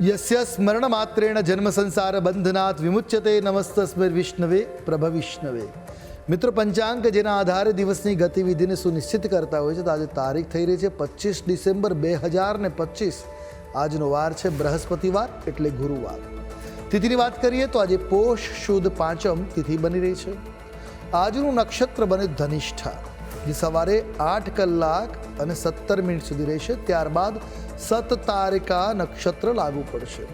યસ્ય સ્મરણ માત્રેણ જન્મ સંસાર બંધનાથ વિમુચ્યતે નમસ્તસ્મિર વિષ્ણવે પ્રભ વિષ્ણવે મિત્રો પંચાંગ જેના આધારે દિવસની ગતિવિધિને સુનિશ્ચિત કરતા હોય છે તો આજે તારીખ થઈ રહી છે પચીસ ડિસેમ્બર બે હજાર ને પચીસ આજનો વાર છે બૃહસ્પતિવાર એટલે ગુરુવાર તિથિની વાત કરીએ તો આજે પોષ શુદ્ધ પાંચમ તિથિ બની રહી છે આજનું નક્ષત્ર બને ધનિષ્ઠા જે સવારે આઠ કલાક અને સત્તર મિનિટ સુધી રહેશે. ત્યારબાદ સત નક્ષત્ર લાગુ પડશે.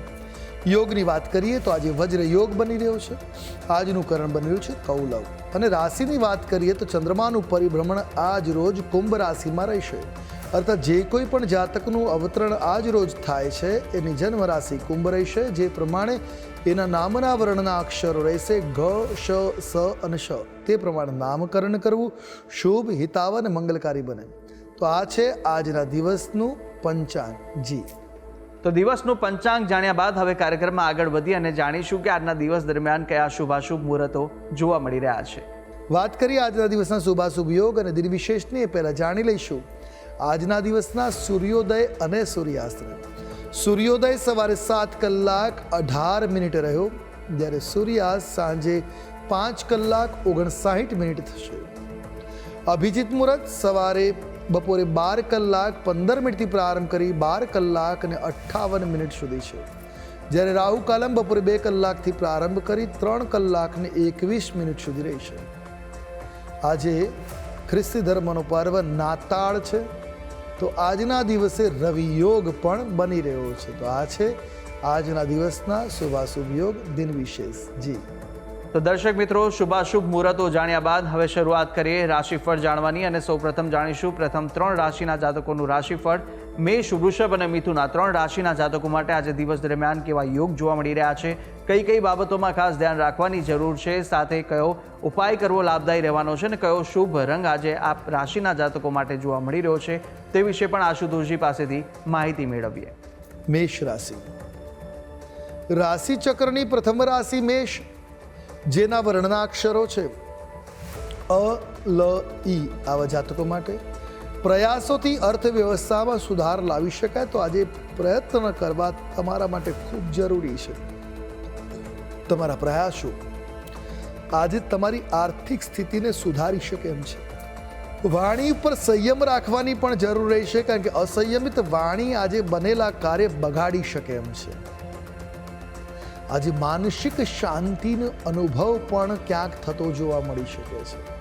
યોગની વાત કરીએ તો આજે વજ્ર યોગ બની રહ્યો છે. આજનું કરણ બની રહ્યું છે કૌલવ. અને રાશિની વાત કરીએ તો ચંદ્રમાનું પરિભ્રમણ આજ રોજ કુંભ રાશિમાં રહેશે. અર્થાત જે કોઈ પણ જાતકનું અવતરણ આજ રોજ થાય છે એની જન્મ રાશિ કુંભ રહેશે જે પ્રમાણે એના નામના વર્ણના અક્ષરો રહેશે ઘ શ સ અને શ. તે પ્રમાણે નામકરણ કરવું શુભ હિતાવ અને મંગલકારી બને. તો આ છે આજના દિવસનું પંચાંગ. જી. તો દિવસનું પંચાંગ જાણ્યા બાદ હવે કાર્યક્રમમાં આગળ વધી અને જાણીશું કે આજના દિવસ દરમિયાન કયા શુભાશુભ મુહૂર્તો જોવા મળી રહ્યા છે. વાત કરીએ આજના દિવસના શુભાશુભ યોગ અને દિન વિશેષની એ પહેલાં જાણી લઈશું. આજના દિવસના સૂર્યોદય અને સૂર્યાસ્ત. સૂર્યોદય સવારે સાત કલાક અઢાર મિનિટ રહ્યો, જ્યારે સૂર્યાસ્ત સાંજે પાંચ કલાક ઓગણસાઠ મિનિટ થશે. અભિજીત મુહૂર્ત સવારે બપોરે બાર કલાક પંદર મિનિટથી પ્રારંભ કરી બાર કલાક અને અઠ્ઠાવન મિનિટ સુધી છે. જ્યારે રાહુ કાલમ બપોરે બે કલાકથી પ્રારંભ કરી ત્રણ કલાકને એકવીસ મિનિટ સુધી રહેશે આજે ખ્રિસ્તી ધર્મનો પર્વ નાતાળ છે. તો આજના દિવસે રવિ યોગ પણ બની રહ્યો છે. તો આ છે આજના દિવસના શુભાશુભ યોગ દિન વિશેષ. જી. તો દર્શક મિત્રો, શુભાશુભ મુહૂર્તો જાણ્યા બાદ હવે શરૂઆત કરીએ રાશિફળ જાણવાની અને સૌપ્રથમ જાણીશું પ્રથમ ત્રણ રાશિના જાતકોનું રાશિફળ. મેષ, વૃષભ અને મિથુન આ ત્રણ રાશિના જાતકો માટે આજે દિવસ દરમિયાન કેવા યોગ જોવા મળી રહ્યા છે? કઈ કઈ બાબતોમાં ખાસ ધ્યાન રાખવાની જરૂર છે? સાથે કયો ઉપાય કરવો લાભદાયી રહેવાનો છે અને કયો શુભ રંગ આજે આ રાશિના જાતકો માટે જોવા મળી રહ્યો છે તે વિશે પણ આશુતોષજી પાસેથી માહિતી મેળવીએ. મેષ રાશિ. રાશિ ચક્રની પ્રથમ રાશિ મેષ, જેના વર્ણના અક્ષરો છે અ, લ, ઈ આવા જાતકો માટે. પ્રયાસોથી અર્થવ્યવસ્થામાં સુધાર લાવી શકાય તો આજે પ્રયત્ન કરવા તમારા માટે ખૂબ જરૂરી છે. તમારા પ્રયાસો આજે તમારી આર્થિક સ્થિતિને સુધારી શકે એમ છે. વાણી ઉપર સંયમ રાખવાની પણ જરૂર રહેશે કારણ કે અસંયમિત વાણી આજે બનેલા કાર્ય બગાડી શકે એમ છે. આજે માનસિક શાંતિનો અનુભવ પણ ક્યાંક થતો જોવા મળી શકે છે.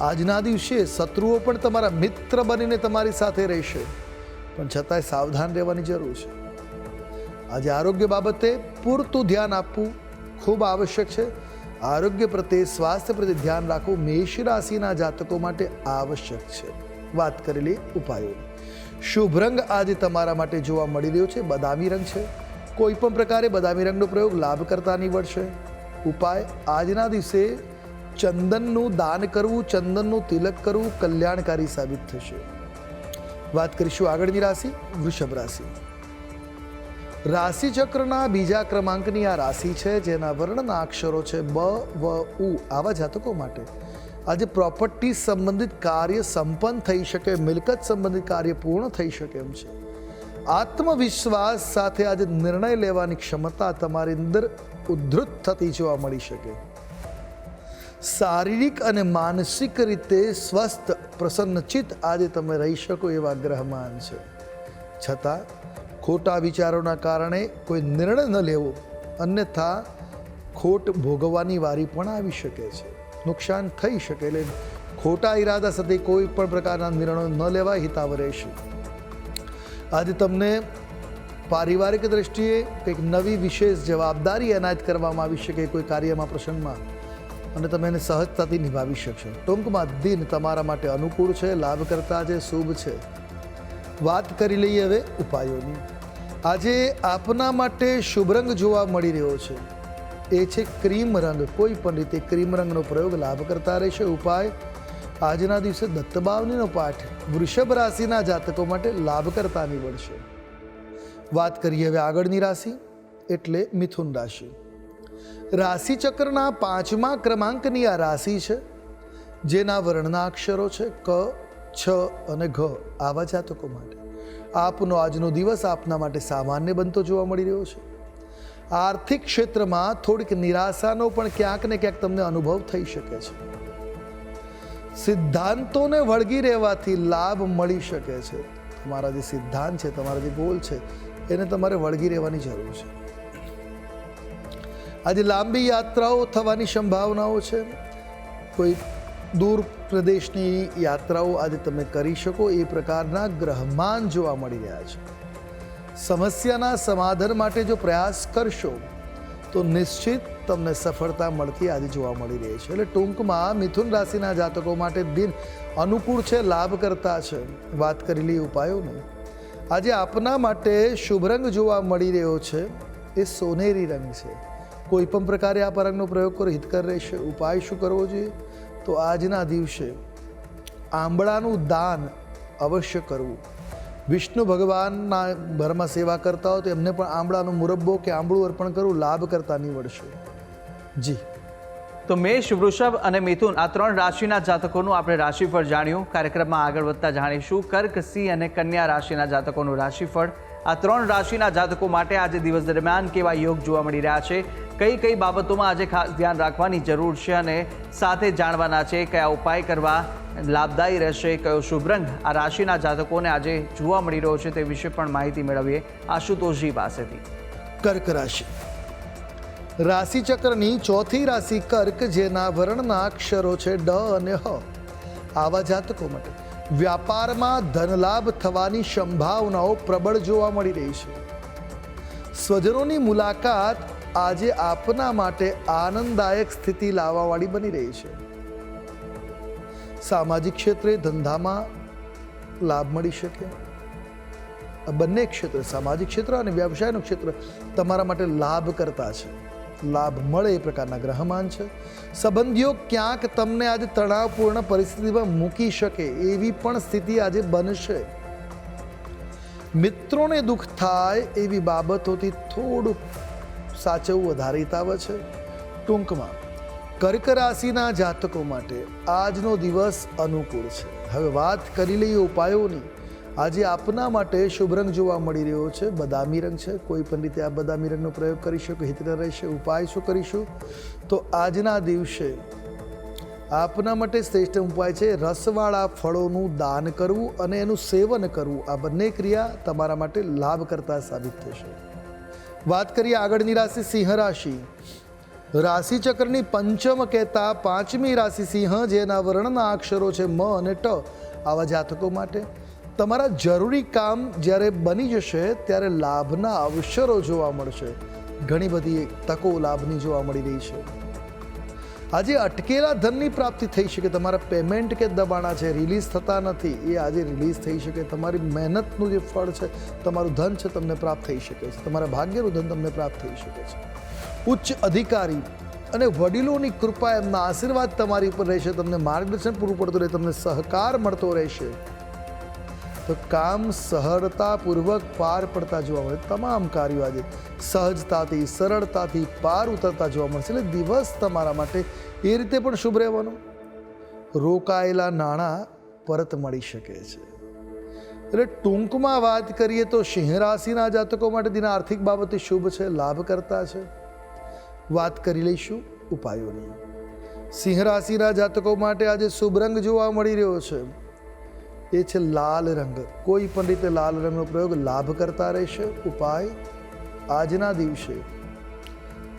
આજના દિવસે શત્રુઓ પણ તમારા મિત્ર બનીને તમારી સાથે રહેશે. પણ છતાંય સાવધાન રહેવાની જરૂર છે. આજે આરોગ્ય બાબતે પૂરતું ધ્યાન આપવું ખૂબ આવશ્યક છે. આરોગ્ય પ્રત્યે સ્વાસ્થ્ય પ્રત્યે ધ્યાન રાખવું મેષ રાશિના જાતકો માટે આવશ્યક છે. વાત કરેલી ઉપાયોની શુભ રંગ આજે તમારા માટે જોવા મળી રહ્યો છે. બદામી રંગ છે. કોઈ પણ પ્રકારે બદામી રંગનો પ્રયોગ લાભકર્તા નીવડશે. ઉપાય, આજના દિવસે ચંદનનું દાન કરવું, ચંદનનું તિલક કરવું કલ્યાણકારી સાબિત થશે. વાત કરીશું આગળની રાશિ, વૃષભ રાશિ. રાશિ ચક્રના બીજા ક્રમાંકની આ રાશિ છે, જેના વર્ણના અક્ષરો છે બ, વ, ઉ, આવા જાતકો માટે. આજે પ્રોપર્ટી સંબંધિત કાર્ય સંપન્ન થઈ શકે, મિલકત સંબંધિત કાર્ય પૂર્ણ થઈ શકે એમ છે. આત્મવિશ્વાસ સાથે આજે નિર્ણય લેવાની ક્ષમતા તમારી અંદર ઉદ્ધૃત થતી જોવા મળી શકે. શારીરિક અને માનસિક રીતે સ્વસ્થ પ્રસન્નચિત આજે તમે રહી શકો એવા ગ્રહમાન છે. છતાં, ખોટા વિચારોના કારણે કોઈ નિર્ણય ન લેવો, અન્યથા ખોટ ભોગવવાની વારી પણ આવી શકે છે. નુકસાન થઈ શકે, એટલે ખોટા ઈરાદા સાથે કોઈ પણ પ્રકારના નિર્ણયો ન લેવા હિતાવ રહેશે. આજે તમને પારિવારિક દ્રષ્ટિએ કંઈક નવી વિશેષ જવાબદારી એનાયત કરવામાં આવી શકે કોઈ કાર્યમાં, પ્રસંગમાં. અને તમે એને સહજતાથી નિભાવી શકશો. ટૂંકમાં દિન તમારા માટે અનુકૂળ છે, લાભકર્તા છે શુભ છે. વાત કરી લઈએ હવે ઉપાયોની. આજે આપના માટે શુભ રંગ જોવા મળી રહ્યો છે. એ છે ક્રીમ રંગ. કોઈ પણ રીતે ક્રીમ રંગનો પ્રયોગ લાભ કરતા રહેશે. ઉપાય, આજના દિવસે દત્તબાવનીનો પાઠ વૃષભ રાશિના જાતકો માટે લાભ કરતા નીવડશે. વાત કરીએ હવે આગળની રાશિ, એટલે મિથુન રાશિ. રાશિ ચક્રના પાંચમા ક્રમાંકની આ રાશિ છે. જેના વર્ણના અક્ષરો છે ક, છ અને ઘ. આવા જાતકો માટે. આપનો આજનો દિવસ આપના માટે સામાન્ય બનતો જોવા મળી રહ્યો છે. આર્થિક ક્ષેત્રમાં થોડીક નિરાશાનો પણ ક્યાંક ને ક્યાંક તમને અનુભવ થઈ શકે છે. સિદ્ધાંતોને વળગી રહેવાથી લાભ મળી શકે છે. તમારા જે સિદ્ધાંત છે, તમારા જે ગોલ છે, એને તમારે વળગી રહેવાની જરૂર છે. આજે લાંબી યાત્રાઓ થવાની સંભાવનાઓ છે. કોઈ દૂર પ્રદેશની યાત્રાઓ આજે તમે કરી શકો, એ પ્રકારના ગ્રહમાન જોવા મળી રહ્યા છે. સમસ્યાના સમાધાન માટે જો પ્રયાસ કરશો, તો નિશ્ચિત તમને સફળતા મળતી આજે જોવા મળી રહી છે. એટલે ટૂંકમાં મિથુન રાશિના જાતકો માટે દિન અનુકૂળ છે લાભ કરતા છે. વાત કરેલી ઉપાયોની. આજે આપના માટે શુભ રંગ જોવા મળી રહ્યો છે. એ સોનેરી રંગ છે. કોઈ પણ પ્રકારે આ પરંગનો પ્રયોગ કરો, હિતકર રહેશે. ઉપાય શું કરવો જોઈએ? તો આજના દિવસે આંબળાનું દાન અવશ્ય કરવું. વિષ્ણુ ભગવાનના ઘરમાં સેવા કરતા હો તો એમને પણ આંબળાનો મુરબ્બો કે આંબળું અર્પણ કરવું લાભ કરતા નીવડશે. જી. તો મેષ, વૃષભ અને મિથુન આ ત્રણ રાશિના જાતકોનું આપણે રાશિફળ જાણ્યું. કાર્યક્રમમાં આગળ વધતા જાણીશું. કર્ક, સિંહ અને કન્યા રાશિના જાતકોનું રાશિફળ. આ ત્રણ રાશિના જાતકો માટે આજે દિવસ દરમિયાન કેવા યોગ જોવા મળી રહ્યા છે? કઈ કઈ બાબતોમાં આજે ખાસ ધ્યાન રાખવાની જરૂર છે અને સાથે જાણવાના છે કયા ઉપાય કરવા લાભદાયી રહેશે, કયો શુભ રંગ આ રાશિના જાતકોને આજે જોવા મળી રહ્યો છે તે વિશે પણ માહિતી મેળવીએ આશુતોષજી પાસેથી. કર્ક રાશિ. રાશિચક્રની ચોથી રાશિ કર્ક જેના વર્ણના અક્ષરો છે ડ અને હ. આવા જાતકો માટે વ્યાપારમાં ધનલાભ થવાની સંભાવનાઓ પ્રબળ જોવા મળી રહી છે. સ્વજનોની મુલાકાત આજે આપના માટે આનંદદાયક સ્થિતિ લાવવાવાળી બની રહી છે. સામાજિક ક્ષેત્રે ધંધામાં લાભ મળી શકે. બંને ક્ષેત્ર, સામાજિક ક્ષેત્ર અને વ્યવસાયનું ક્ષેત્ર તમારા માટે લાભ કરતા છે. લાભ મળે એ પ્રકારના ગ્રહમાન છે. સંબંધીઓ ક્યાંક તમને આજે તણાવપૂર્ણ પરિસ્થિતિમાં મૂકી શકે એવી પણ સ્થિતિ આજે બનશે. મિત્રોને દુઃખ થાય એવી બાબતોથી થોડુંક સાચવવું વધારે હિતાવે છે? ટૂંકમાં, કર્ક રાશિના જાતકો માટે આજનો દિવસ અનુકૂળ છે. હવે વાત કરી લઈએ ઉપાયોની. આજે આપના માટે શુભ રંગ જોવા મળી રહ્યો છે. બદામી રંગ છે. કોઈ પણ રીતે આ બદામી રંગનો પ્રયોગ કરી શકો હિતકર રહેશે, ઉપાય શું કરીશું? તો આજના દિવસે આપના માટે શ્રેષ્ઠ ઉપાય છે રસવાળા ફળોનું દાન કરવું અને એનું સેવન કરવું. આ બંને ક્રિયા તમારા માટે લાભકર્તા સાબિત થશે. વાત કરીએ આગળની રાશિ સિંહ રાશિ. રાશિ ચક્રની પંચમ કહેતા પાંચમી રાશિ સિંહ, જેના વર્ણના અક્ષરો છે મ અને ટ. આવા જાતકો માટે તમારા જરૂરી કામ જ્યારે બની જશે, ત્યારે લાભના અવસરો જોવા મળશે. ઘણી બધી તકો લાભની જોવા મળી રહી છે. આજે અટકેલા ધનની પ્રાપ્તિ થઈ શકે. તમારા પેમેન્ટ કે દબાણા છે રિલીઝ થતા નથી, એ આજે રિલીઝ થઈ શકે. તમારી મહેનતનું જે ફળ છે, તમારું ધન છે, તમને પ્રાપ્ત થઈ શકે છે. તમારા ભાગ્યનું ધન તમને પ્રાપ્ત થઈ શકે છે. ઉચ્ચ અધિકારી અને વડીલોની કૃપા એમના આશીર્વાદ તમારી ઉપર રહેશે. તમને માર્ગદર્શન પૂરું પડતું રહે, તમને સહકાર મળતો રહેશે. તો કામ સરળતાપૂર્વક પાર પડતા જોવા મળે. તમામ કાર્યો આજે સહજતાથી, સરળતાથી પાર ઉતરતા જોવા મળશે એટલે દિવસ તમારા માટે એ રીતે પણ શુભ રહેવાનો. રોકાયેલા નાણાં પરત મળી શકે છે. એટલે ટૂંકમાં વાત કરીએ તો સિંહ રાશિના જાતકો માટે દિન આર્થિક બાબતે શુભ છે લાભ કરતા છે. વાત કરી લઈશું ઉપાયોની. સિંહ રાશિના જાતકો માટે આજે શુભ રંગ જોવા મળી રહ્યો છે. એ છે લાલ રંગ. કોઈ પણ રીતે લાલ રંગનો પ્રયોગ લાભ કરતા રહેશે. ઉપાય, આજના દિવસે.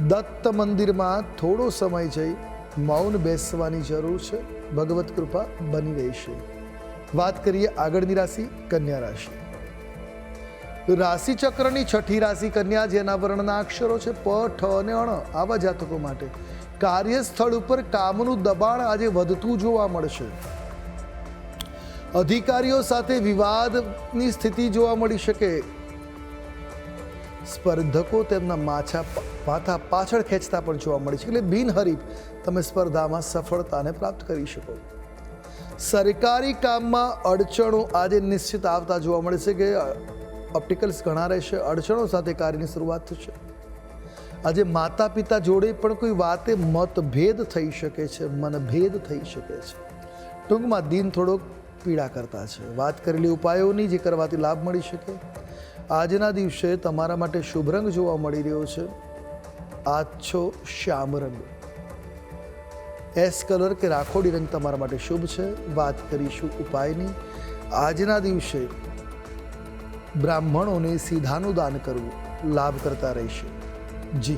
દત્ત મંદિરમાં થોડો સમય જઈ મૌન બેસવાની જરૂર છે. ભગવત કૃપા બની રહેશે. વાત કરીએ આગળની રાશિ, કન્યા રાશિ. રાશિ ચક્રની છઠ્ઠી રાશિ કન્યા, જેના વર્ણના અક્ષરો છે પ, ઠ અને અણ, આવા જાતકો માટે. કાર્યસ્થળ ઉપર કામનું દબાણ આજે વધતું જોવા મળશે. અધિકારીઓ સાથે વિવાદની સ્થિતિ જોવા મળી શકે. સ્પર્ધકો તેમના માછા માથા પાછળ ખેંચતા પણ જોવા મળે છે એટલે બિનહરીફ તમે સ્પર્ધામાં સફળતાને પ્રાપ્ત કરી શકો. સરકારી કામમાં અડચણો આજે નિશ્ચિત આવતા જોવા મળે છે કે ઓપ્ટિકલ્સ ઘણા રહેશે, અડચણો સાથે કાર્યની શરૂઆત થશે. આજે માતા પિતા જોડે પણ કોઈ વાતે મતભેદ થઈ શકે છે, મનભેદ થઈ શકે છે. ટૂંકમાં દિન થોડોક પીડા કરતા છે. વાત કરેલી ઉપાયોની જે કરવાથી લાભ મળી શકે. આજના દિવસે તમારા માટે શુભ રંગ જોવા મળી રહ્યો છે. આછો શ્યામ રંગ. એસ કલર કે રાખોડી રંગ તમારા માટે શુભ છે. વાત કરીશું ઉપાયની. આજના દિવસે બ્રાહ્મણોને સીધાનું દાન કરવું લાભ કરતા રહેશે. જી.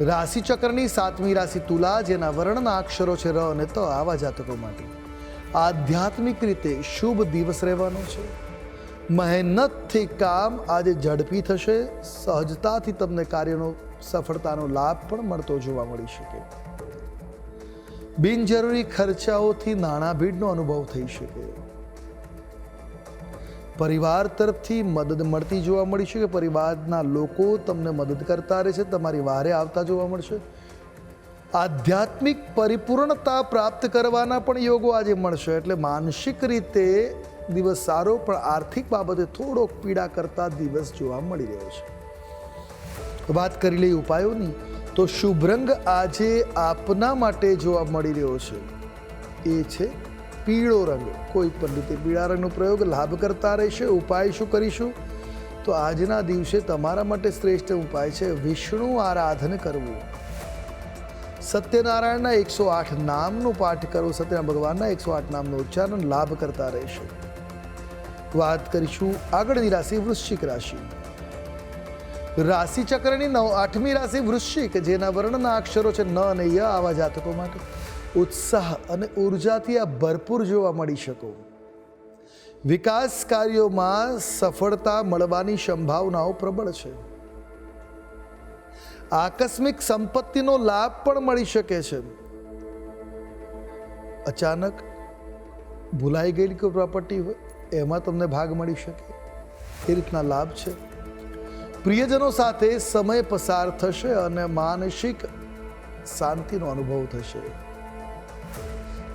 રાશિ ચક્રની સાતમી રાશિ તુલા, જેના વર્ણના અક્ષરો છે ર અને ત, આવા જાતકો માટે. આધ્યાત્મિક રીતે શુભ દિવસ રહેવાનો છે. મહેનતથી કામ આજે ઝડપી થશે. સહજતાથી તમને કાર્યનો, સફળતાનો લાભ પણ મળતો જોવા મળી શકે. બિનજરૂરી ખર્ચાઓથી નાણાભીડનો અનુભવ થઈ શકે. પરિવાર તરફથી મદદ મળતી જોવા મળી છે કે પરિવારના લોકો તમને મદદ કરતા રહેશે તમારી વારે આવતા જોવા મળશે. આધ્યાત્મિક પરિપૂર્ણતા પ્રાપ્ત કરવાના પણ યોગો આજે મળશે, એટલે માનસિક રીતે દિવસ સારો, પણ આર્થિક બાબતે થોડોક પીડા કરતા દિવસ જોવા મળી રહ્યો છે. વાત કરી લઈ ઉપાયોની, તો શુભ રંગ આજે આપના માટે જોવા મળી રહ્યો છે. એ છે પીળો રંગ, કોઈ પણ રીતે પીળા રંગનો પ્રયોગ લાભ કરતા રહેશે, ઉપાય શું કરીશું? તો આજના દિવસે તમારા માટે શ્રેષ્ઠ ઉપાય છે વિષ્ણુ આરાધન કરવું. સત્યનારાયણના એકસો આઠ નામનું પાઠ કરવું સત્યના ભગવાનના એકસો આઠ નામનું ઉચ્ચારણ લાભ કરતા રહેશે. વાત કરીશું આગળની રાશિ વૃશ્ચિક રાશિ. રાશિ ચક્રની નવ આઠમી રાશિ વૃશ્ચિક, જેના વર્ણના અક્ષરો છે ન અને ય આવા જાતકો માટે. ઉત્સાહ અને ઉર્જાથી આ ભરપૂર જોવા મળી શકો. વિકાસ કાર્યોમાં સફળતા મળવાની સંભાવનાઓ પ્રબળ છે. આકસ્મિક સંપત્તિનો લાભ પણ મળી શકે છે. અચાનક ભૂલાઈ ગયેલી કોઈ પ્રોપર્ટી હોય, એમાં તમને ભાગ મળી શકે. એ રીતના લાભ છે. પ્રિયજનો સાથે સમય પસાર થશે અને માનસિક શાંતિનો અનુભવ થશે.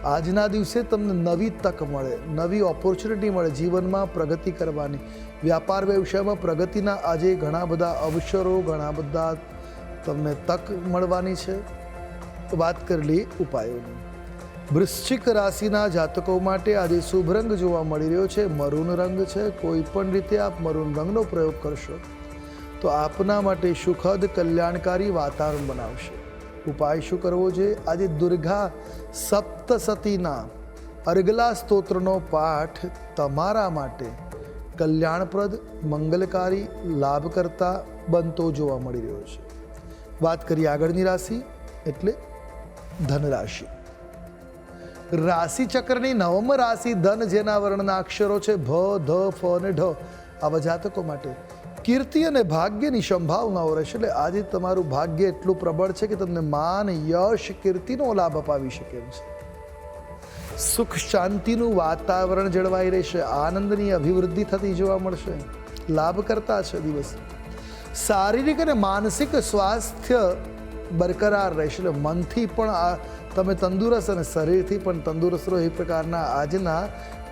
આજના દિવસે તમને નવી તક મળે, નવી ઓપોર્ચ્યુનિટી મળે જીવનમાં પ્રગતિ કરવાની. વ્યાપાર વ્યવસાયમાં પ્રગતિના આજે ઘણા બધા અવસરો, ઘણા બધા તમને તક મળવાની છે. વાત કરેલી ઉપાયોની. વૃશ્ચિક રાશિના જાતકો માટે આજે શુભ રંગ જોવા મળી રહ્યો છે. મરૂન રંગ છે. કોઈ પણ રીતે આપ મરૂન રંગનો પ્રયોગ કરશો તો આપના માટે સુખદ, કલ્યાણકારી વાતાવરણ બનાવશે. ઉપાય શું કરવો જોઈએ આજે દુર્ગા સપ્તસતીના અર્ગલા સ્તોત્રનો પાઠ તમારા માટે કલ્યાણપ્રદ, મંગલકારી, લાભકર્તા બનતો જોવા મળી રહ્યો છે. વાત કરીએ આગળની રાશિ, એટલે ધનરાશિ. રાશિ ચક્રની નવમ રાશિ ધન, જેના વર્ણના અક્ષરો છે ભ, ધ, ફ અને ઢ. આવા જાતકો માટે કીર્તિ અને ભાગ્યની સંભાવનાઓ રહેશે. એટલે આજે તમારું ભાગ્ય એટલું પ્રબળ છે કે તમને માન, યશ, કીર્તિનો લાભ અપાવી શકે એમ છે. સુખ શાંતિનું વાતાવરણ જળવાઈ રહેશે. આનંદની અભિવૃદ્ધિ થતી જોવા મળશે. લાભ કરતા છે દિવસ. શારીરિક અને માનસિક સ્વાસ્થ્ય બરકરાર રહેશે. એટલે મનથી પણ આ તમે તંદુરસ્ત અને શરીરથી પણ તંદુરસ્ત રહો એ પ્રકારના આજના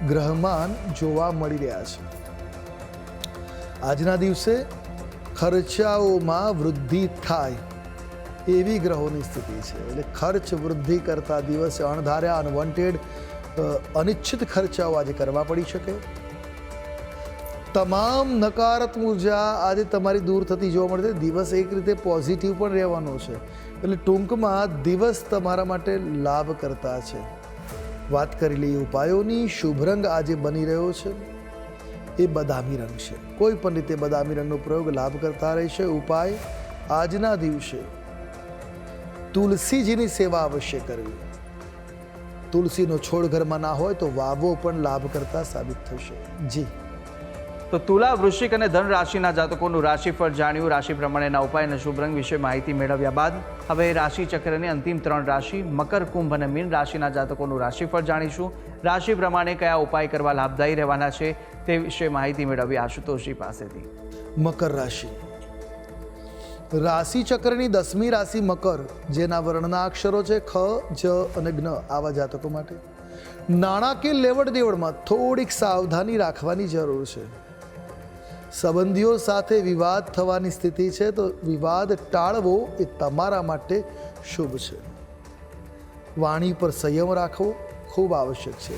ગ્રહમાન જોવા મળી રહ્યા છે. આજના દિવસે ખર્ચાઓમાં વૃદ્ધિ થાય એવી ગ્રહોની સ્થિતિ છે. એટલે ખર્ચ વૃદ્ધિ કરતા દિવસે અણધાર્યા અનવોન્ટેડ અનિચ્છિત ખર્ચાઓ આજે કરવા પડી શકે. તમામ નકારાત્મક ઊર્જા આજે તમારી દૂર થતી જોવા મળશે દિવસ એક રીતે પોઝિટિવ પણ રહેવાનો છે. એટલે ટૂંકમાં દિવસ તમારા માટે લાભ કરતા છે. વાત કરી લઈએ ઉપાયોની. શુભ રંગ આજે બની રહ્યો છે. એ બદામી રંગ છે. કોઈ પણ રીતે બદામી રંગનો પ્રયોગ લાભ કરતા રહેશે. ઉપાય, આજના દિવસે તુલસીજીની સેવા અવશ્ય કરવી. તુલસીનો છોડ ઘરમાં ના હોય તો વાવો પણ લાભ કરતા સાબિત થશે. જી. તો તુલા, વૃશ્ચિક અને ધન રાશિના જાતકોનું રાશિફળ જાણ્યું. રાશિ પ્રમાણેના ઉપાય અને શુભ રંગ વિશે માહિતી મેળવ્યા બાદ હવે રાશિ ચક્રની અંતિમ ત્રણ રાશિ, મકર, કુંભ અને મીન રાશિના જાતકોનું રાશિફળ જાણીશું. રાશિ પ્રમાણે કયા ઉપાય કરવા લાભદાયી રહેવાના છે? તે વિશે માહિતી મેળવી આશુતોષજી પાસેથી. મકર રાશિ. રાશિ ચક્રની દસમી રાશિ મકર, જેના વર્ણના અક્ષરો છે ખ, જ અને જ્ઞ, આવા જાતકો માટે. નાણાકીય લેવડ દેવડમાં થોડીક સાવધાની રાખવાની જરૂર છે. સંબંધીઓ સાથે વિવાદ થવાની સ્થિતિ છે તો વિવાદ ટાળવો એ તમારા માટે શુભ છે. વાણી પર સંયમ રાખવો ખૂબ આવશ્યક છે.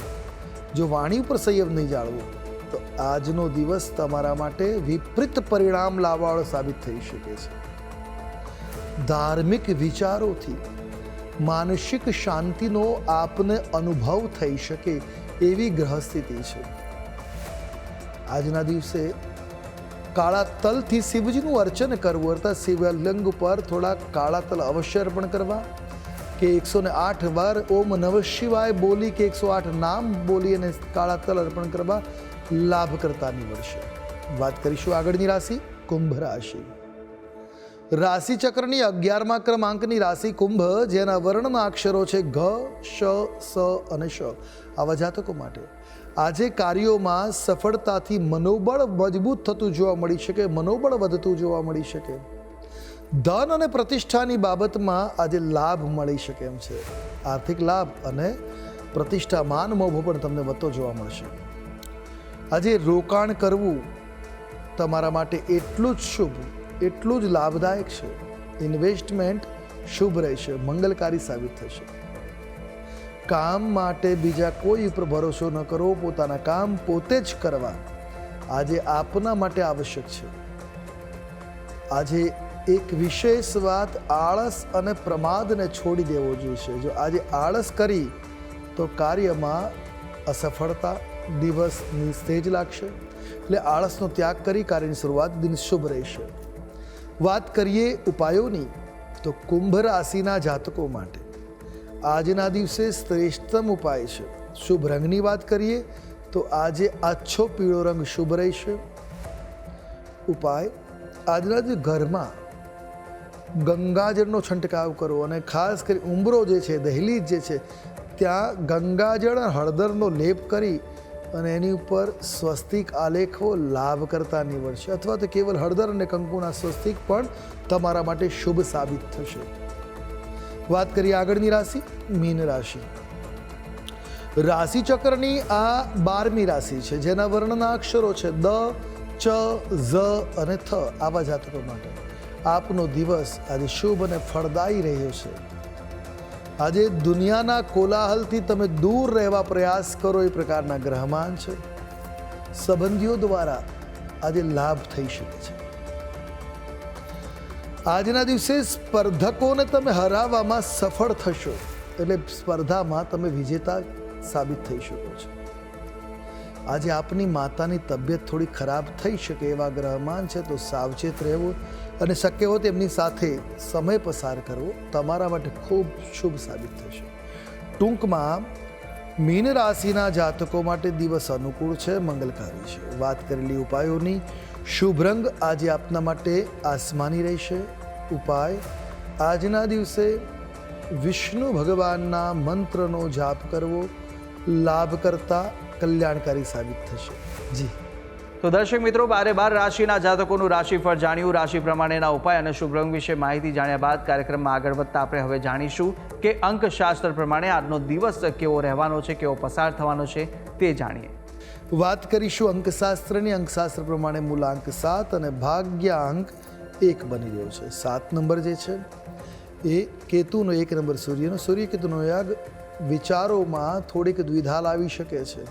જો વાણી પર સંયમ નહીં જાળવો આજનો દિવસ તમારા માટે વિપરીત પરિણામ લાવવાળો સાબિત થઈ શકે છે. ધાર્મિક વિચારોથી માનસિક શાંતિનો આપને અનુભવ થઈ શકે એવી ગ્રહ સ્થિતિ છે. આજના દિવસે કાળા તલથી શિવજીનું અર્ચન કરવું અર્થાત શિવલિંગ પર થોડા કાળા તલ અવશ્ય અર્પણ કરવા. કે એકસો ને આઠ વાર ઓમ નવ શિવાય બોલી, કે એકસો આઠ નામ બોલી અને કાળા તલ અર્પણ કરવા. લાભ કરતા નીવડશે વાત કરીશું આગળની રાશિ, કુંભ રાશિ. રાશિ ચક્રની અગિયારમા ક્રમાંકની રાશિ કુંભ, જેના વર્ણના અક્ષરો છે ઘ, શ, સ અને શ. આવા જાતકો માટે. આજે કાર્યોમાં સફળતાથી મનોબળ મજબૂત થતું જોવા મળી શકે, મનોબળ વધતું જોવા મળી શકે. ધન અને પ્રતિષ્ઠાની બાબતમાં આજે લાભ મળી શકે એમ છે. આર્થિક લાભ અને પ્રતિષ્ઠા માન મોભો પણ તમને વધતો જોવા મળશે. આજે રોકાણ કરવું તમારા માટે એટલું જ શુભ, એટલું જ લાભદાયક છે. ઇન્વેસ્ટમેન્ટ શુભ રહેશે, મંગલકારી સાબિત થશે. કામ માટે બીજા કોઈ ઉપર ભરોસો ન કરો, પોતાના કામ પોતે જ કરવા. આજે આપના માટે આવશ્યક છે. આજે એક વિશેષ વાત આળસ અને પ્રમાદને છોડી દેવો જોઈશે જો આજે આળસ કરી, તો કાર્યમાં અસફળતા દિવસની સ્ટેજ લાગશે, એટલે આળસનો ત્યાગ કરી કાર્યની શરૂઆત દિન શુભ રહેશે. વાત કરીએ ઉપાયોની, તો કુંભ રાશિના જાતકો માટે. આજના દિવસે શ્રેષ્ઠતમ ઉપાય છે. શુભ રંગની વાત કરીએ, તો આજે આછો પીળો રંગ શુભ રહેશે. ઉપાય, આજના જે ઘરમાં ગંગાજળનો છંટકાવ કરવો અને ખાસ કરી ઉંબરો જે છે દહેલીજ જે છે, ત્યાં ગંગાજળ હળદરનો લેપ કરી અને એની ઉપર સ્વસ્તિક આલેખો લાભ કરતા નીવડશે. અથવા તો કેવલ હળદર અને કંકુના સ્વસ્તિક પણ તમારા માટે શુભ સાબિત થશે. વાત કરીએ આગળની રાશિ, મીન રાશિ. રાશિ ચક્રની આ બારમી રાશિ છે, જેના વર્ણના અક્ષરો છે દ, ચ, ઝ અને થ, આવા જાતકો માટે. આપનો દિવસ આજે શુભ અને ફળદાયી રહ્યો છે. આજે દુનિયાના કોલાહલથી તમે દૂર રહેવા પ્રયાસ કરો એ પ્રકારના ગ્રહમાન છે. સંબંધીઓ દ્વારા આજે લાભ થઈ શકે છે. આજના દિવસે સ્પર્ધકોને તમે હરાવવામાં સફળ થશો, એટલે સ્પર્ધામાં તમે વિજેતા સાબિત થઈ શકો છો. આજે આપની માતાની તબિયત થોડી ખરાબ થઈ શકે એવા ગ્રહમાન છે, તો સાવચેત રહેવું અને શક્ય હોય તેમની સાથે સમય પસાર કરવો તમારા માટે ખૂબ શુભ સાબિત થશે. ટૂંકમાં, મીન રાશિના જાતકો માટે દિવસ અનુકૂળ છે, મંગલકારી છે. વાત કરેલી ઉપાયોની, શુભ રંગ આજે આપના માટે આસમાની રહેશે. ઉપાય, આજના દિવસે વિષ્ણુ ભગવાનના મંત્રનો જાપ કરવો લાભ કરતા કલ્યાણકારી સાબિત થશે. જી. તો દર્શક મિત્રો બારે બાર રાશિના જાતકોનું રાશિફળ જાણ્યું. રાશિ પ્રમાણેના ઉપાય અને શુભ રંગ વિશે માહિતી જાણ્યા બાદ કાર્યક્રમમાં આગળ વધતા આપણે હવે જાણીશું કે અંકશાસ્ત્ર પ્રમાણે આજનો દિવસ કેવો રહેવાનો છે કેવો પસાર થવાનો છે તે જાણીએ. વાત કરીશું અંકશાસ્ત્રની. અંકશાસ્ત્ર પ્રમાણે મૂલાંક સાત અને ભાગ્યાંક એક બની રહ્યો છે. સાત નંબર જે છે એ કેતુનો એક નંબર સૂર્યનો. સૂર્ય કેતુનો યાગ વિચારોમાં થોડીક દ્વિધા લાવી શકે છે.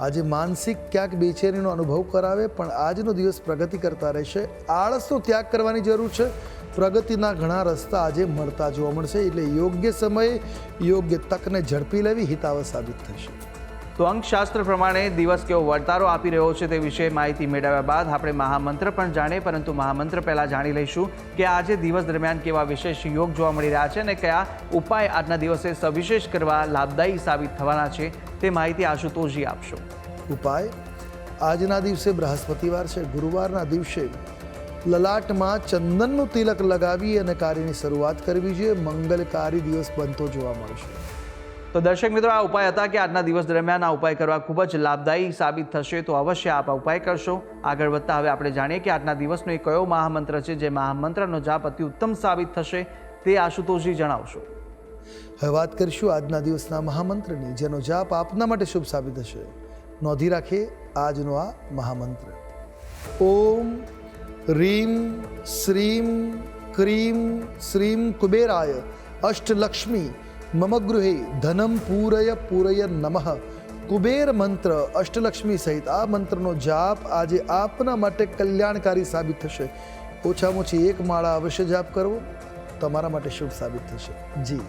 આજે માનસિક ક્યાંક બેચેનીનો અનુભવ કરાવે, પણ આજનો દિવસ પ્રગતિ કરતા રહેશે. આળસનો ત્યાગ કરવાની જરૂર છે. પ્રગતિના ઘણા રસ્તા આજે મળતા જોવા મળશે, એટલે યોગ્ય સમયે યોગ્ય તકને ઝડપી લેવી હિતાવ સાબિત થશે. તો અંકશાસ્ત્ર પ્રમાણે દિવસ કેવો વર્તારો આપી રહ્યો છે તે વિશે માહિતી મેળવ્યા બાદ આપણે મહામંત્ર પણ જાણીએ, પરંતુ મહામંત્ર પહેલાં જાણી લઈશું કે આજે દિવસ દરમિયાન કેવા વિશેષ યોગ જોવા મળી રહ્યા છે અને કયા ઉપાય આજના દિવસે સવિશેષ કરવા લાભદાયી સાબિત થવાના છે તે માહિતી આશુતોષજી આપશો. ઉપાય? આજના દિવસે બૃહસ્પતિવાર છે. ગુરુવારના દિવસે લલાટમાં ચંદનનું તિલક લગાવી અને કાર્યની શરૂઆત કરવી જોઈએ. મંગલકારી દિવસ બનતો જોવા મળશે. તો દર્શક મિત્રો, આ ઉપાય હતા કે આજના દિવસ દરમિયાન આ ઉપાય કરવા ખૂબ જ લાભદાયી સાબિત થશે. તો અવશ્ય આપ ઉપાય કરશો. આગળ વધતા હવે આપણે જાણીએ કે આજના દિવસનો એ કયો મહામંત્ર છે જે મહામંત્રનો જાપ અતિ ઉત્તમ સાબિત થશે તે આશુતોષજી જણાવશો. હવે વાત કરીશું આજના દિવસના મહામંત્રની, જેનો જાપ આપના માટે શુભ સાબિત થશે. નોંધી રાખીએ આજનો આ મહામંત્ર. ઓમ રીમ શ્રીમ ક્રીમ શ્રીમ કુબેરાય અષ્ટલક્ષ્મી મમ ગૃહે ધનમ પૂરય પૂરય નમઃ કુબેર મંત્ર અષ્ટલક્ષ્મી સહિત આ મંત્રનો જાપ આજે આપના માટે કલ્યાણકારી સાબિત થશે ઓછામાં ઓછી એક માળા અવશ્ય જાપ કરવો તમારા માટે શુભ સાબિત થશે જી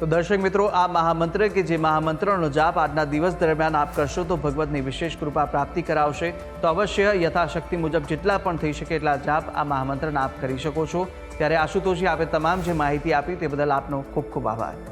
તો દર્શક મિત્રો આ મહામંત્ર કે જે મહામંત્રનો જાપ આજના દિવસ દરમિયાન આપ કરશો તો ભગવતની વિશેષ કૃપા પ્રાપ્તિ કરાવશે। તો અવશ્ય યથાશક્તિ મુજબ જેટલા પણ થઈ શકે એટલા જાપ આ મહામંત્રના આપ કરી શકો છો। ત્યારે આશુતોષજી આપે તમામ જે માહિતી આપી તે બદલ આપનો ખૂબ ખૂબ આભાર।